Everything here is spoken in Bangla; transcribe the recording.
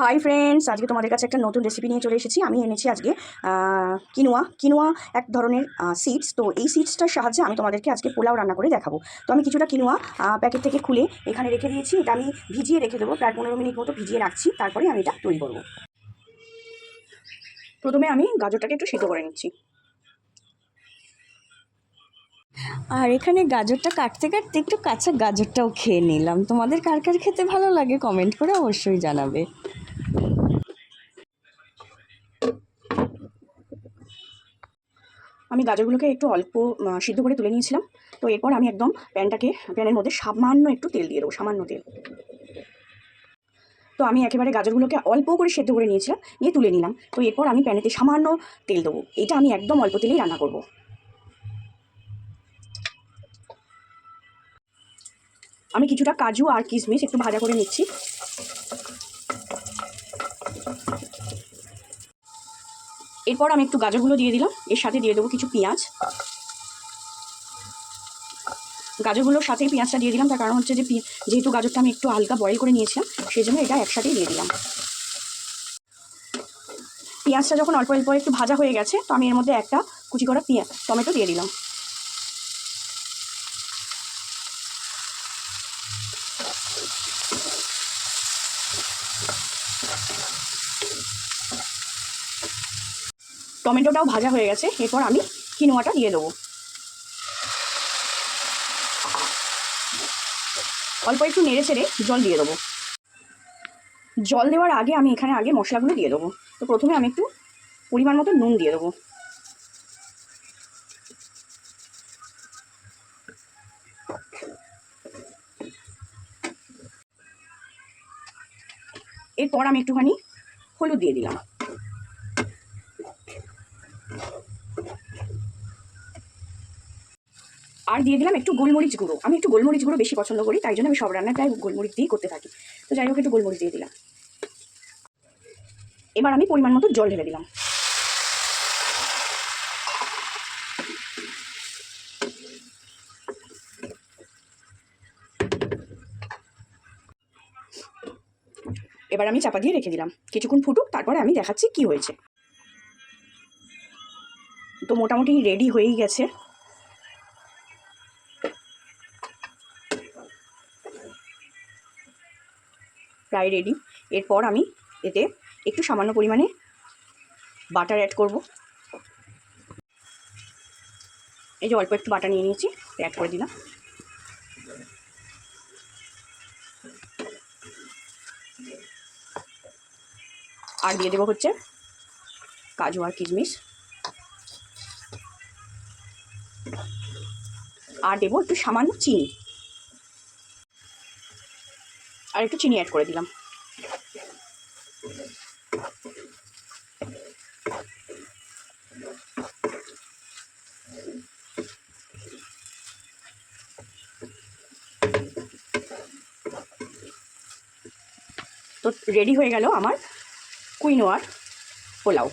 হাই ফ্রেন্ডস আজকে তোমাদের কাছে একটা নতুন রেসিপি নিয়ে চলে এসেছি। আমি এনেছি আজকে কিনোয়া কিনোয়া এক ধরনের সিডস তো এই সিডসটার সাহায্যে আমি তোমাদেরকে আজকে পোলাও রান্না করে দেখাবো। তো আমি কিছুটা কিনোয়া প্যাকেট থেকে খুলে এখানে রেখে দিয়েছি। এটা আমি ভিজিয়ে রেখে দেবো। প্রায় পনেরো মিনিট মতো ভিজিয়ে রাখছি। তারপরে আমি এটা তৈরি করব। প্রথমে আমি গাজরটাকে একটু সিদ্ধ করে নিচ্ছি। আর এখানে গাজরটা কাটতে কাটতে একটু কাঁচা গাজরটাও খেয়ে নিলাম। তোমাদের কার কার খেতে ভালো লাগে কমেন্ট করে অবশ্যই জানাবে। আমি গাজরগুলোকে একটু অল্প সিদ্ধ করে তুলে নিয়েছিলাম। তো এরপর আমি একদম প্যানটাকে, প্যানের মধ্যে সামান্য একটু তেল দিয়ে দেবো, সামান্য তেল। তো আমি একেবারে গাজরগুলোকে অল্প করে সেদ্ধ করে নিয়েছিলাম, নিয়ে তুলে নিলাম। তো এরপর আমি প্যানেতে সামান্য তেল দেবো। এটা আমি একদম অল্প তেলেই রান্না করব। আমি কিছুটা কাজু আর কিশমিশ একটু ভাজা করে নিচ্ছি। এরপর আমি একটু গাজরগুলো দিয়ে দিলাম। এর সাথে দিয়ে দেবো কিছু পেঁয়াজ। গাজরগুলোর সাথে পেঁয়াজটা দিয়ে দিলাম। তার কারণ হচ্ছে যে যেহেতু গাজরটা আমি একটু হালকা বয়েল করে নিয়েছিলাম, সেই জন্য এটা একসাথেই দিয়ে দিলাম। পেঁয়াজটা যখন অল্প অল্প একটু ভাজা হয়ে গেছে, তো আমি এর মধ্যে একটা কুচি করা পেঁয়াজ টমেটো দিয়ে দিলাম। টমেটোটাও ভাজা হয়ে গেছে, এরপর আমি কিনোয়াটা দিয়ে দেবো। অল্প একটু নেড়ে ছেড়ে জল দিয়ে দেবো। জল দেওয়ার আগে আমি এখানে আগে মশলাগুলো দিয়ে দেবো। তো প্রথমে আমি একটু পরিমাণ মতো নুন দিয়ে দেবো। এরপর আমি একটুখানি হলুদ দিয়ে দিলাম। আর দিয়ে দিলাম একটু গোলমরিচ গুঁড়ো। আমি একটু গোলমরিচ গুঁড়ো বেশি পছন্দ করি, তাই জন্য আমি সব রান্নাটাই গোলমরিচ দিয়েই করতে থাকি। তো যাই হোক, একটু গোলমরিচ দিয়ে দিলাম। এবার আমি পরিমাণ মতো জল ঢেলে দিলাম। এবার আমি চাপা দিয়ে রেখে দিলাম। কিছুক্ষণ ফুটুক, তারপরে আমি দেখাচ্ছি কি হয়েছে। তো মোটামুটি রেডি হয়েই গেছে। প্রায় রেডি এরপর আমি এতে একটু সামান্য পরিমাণে বাটার অ্যাড করব। এই যে অল্প একটু বাটার নিয়ে নিয়েছি অ্যাড করে দিলাম। আর দিয়ে দেবো হচ্ছে কাজু আর কিশমিশ। আর দেবো একটু সামান্য চিনি। আর একটু চিনি অ্যাড করে দিলাম। তো রেডি হয়ে গেল আমার কুইনোয়ার পোলাও।